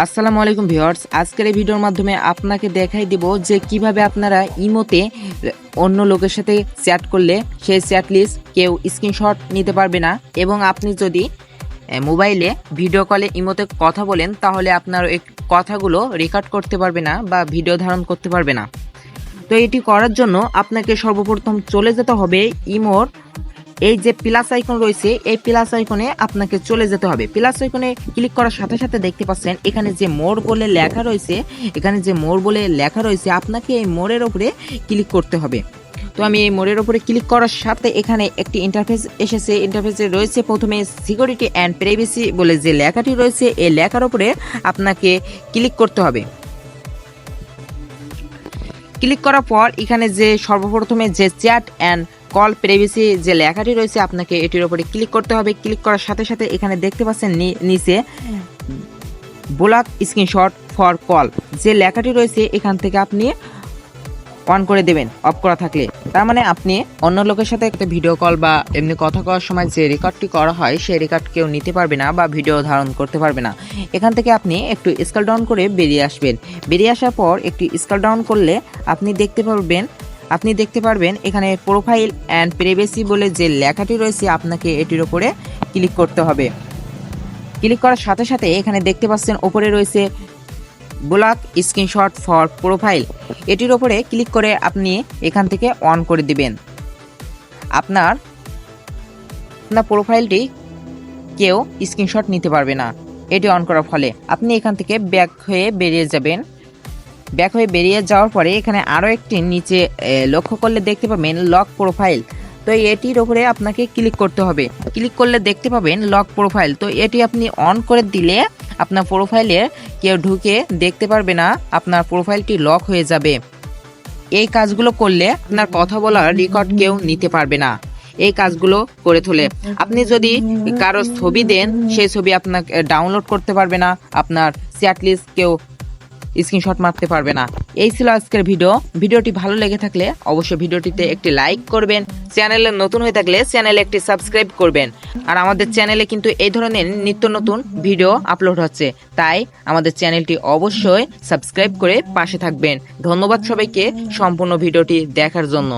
আসসালামু আলাইকুম ভিউয়ার্স। আজকের এই ভিডিওর মাধ্যমে আপনাকে দেখাই দিব যে কীভাবে আপনারা ইমোতে অন্য লোকের সাথে চ্যাট করলে সেই চ্যাট লিস্ট কেউ স্ক্রিনশট নিতে পারবে না। এবং আপনি যদি মোবাইলে ভিডিও কলে ইমোতে কথা বলেন, তাহলে আপনার এই কথাগুলো রেকর্ড করতে পারবে না বা ভিডিও ধারণ করতে পারবে না। তো এটি করার জন্য আপনাকে সর্বপ্রথম চলে যেতে হবে ইমোর এই যে প্লাস আইকন রয়েছে, এই প্লাস আইকনে আপনাকে চলে যেতে হবে। প্লাস আইকনে ক্লিক করার সাথে সাথে দেখতে পাচ্ছেন, এখানে যে মোড় বলে লেখা রয়েছে, এখানে যে মোড় বলে লেখা রয়েছে, আপনাকে এই মোড়ের উপরে ক্লিক করতে হবে। তো আমি এই মোড়ের উপরে ক্লিক করার সাথে এখানে একটি ইন্টারফেস এসেছে ইন্টারফেসে রয়েছে প্রথমে সিকিউরিটি অ্যান্ড প্রাইভেসি বলে যে লেখাটি রয়েছে, এই লেখার উপরে আপনাকে ক্লিক করতে হবে। ক্লিক করার পর এখানে যে সর্বপ্রথমে যে চ্যাট অ্যান্ড কল প্রাইভেসি যে লেখাটি রয়েছে, আপনাকে এটির উপরে ক্লিক করতে হবে। ক্লিক করার সাথে সাথে এখানে দেখতে পাচ্ছেন নিচে ব্লক স্ক্রিনশট ফর কল যে লেখাটি রয়েছে, এখান থেকে আপনি অন করে দেবেন অফ করা থাকলে। তার মানে আপনি অন্য লোকের সাথে একটা ভিডিও কল বা এমনি কথা কওয়ার সময় যে রেকর্ডটি করা হয়, সেই রেকর্ড কেউ নিতে পারবে না বা ভিডিও ধারণ করতে পারবে না। এখান থেকে আপনি একটু স্কেল ডাউন করে বেরিয়ে আসবেন। বেরিয়ে আসার পর একটু স্কেল ডাউন করলে আপনি দেখতে পারবেন আপনি দেখতে পারবেন এখানে প্রোফাইল অ্যান্ড প্রাইভেসি বলে যে লেখাটি রয়েছে, আপনাকে এটির ওপরে ক্লিক করতে হবে। ক্লিক করার সাথে সাথে এখানে দেখতে পাচ্ছেন ওপরে রয়েছে ব্লক স্ক্রিনশট ফর প্রোফাইল এটির ওপরে ক্লিক করে আপনি এখান থেকে অন করে দিবেন। আপনার আপনার প্রোফাইলটি কেউ স্ক্রিনশট নিতে পারবে না। এটি অন করার ফলে আপনি এখান থেকে ব্যাক হয়ে বেরিয়ে যাবেন। ব্যাক হয়ে বেরিয়ে যাওয়ার পরে এখানে আরও একটি নিচে লক্ষ্য করলে দেখতে পাবেন লক প্রোফাইল তো এটির উপরে আপনাকে ক্লিক করতে হবে। ক্লিক করলে দেখতে পাবেন লক প্রোফাইল তো এটি আপনি অন করে দিলে আপনার প্রোফাইলে কেউ ঢুকে দেখতে পারবে না, আপনার প্রোফাইলটি লক হয়ে যাবে। এই কাজগুলো করলে আপনার কথা বলার রেকর্ড কেউ নিতে পারবে না। এই কাজগুলো করে তোলে। আপনি যদি কারও ছবি দেন, সেই ছবি আপনাকে ডাউনলোড করতে পারবে না। আপনার চ্যাট লিস্ট কেউ স্ক্রিনশট মারতে পারবে না। এই ছিল আজকের ভিডিও ভিডিওটি ভালো লেগে থাকলে অবশ্যই ভিডিওটিতে একটি লাইক করবেন। চ্যানেলে নতুন হয়ে থাকলে চ্যানেলে একটি সাবস্ক্রাইব করবেন। আর আমাদের চ্যানেলে কিন্তু এই ধরনের নিত্য নতুন ভিডিও আপলোড হচ্ছে। তাই আমাদের চ্যানেলটি অবশ্যই সাবস্ক্রাইব করে পাশে থাকবেন। ধন্যবাদ সবাইকে সম্পূর্ণ ভিডিওটি দেখার জন্য।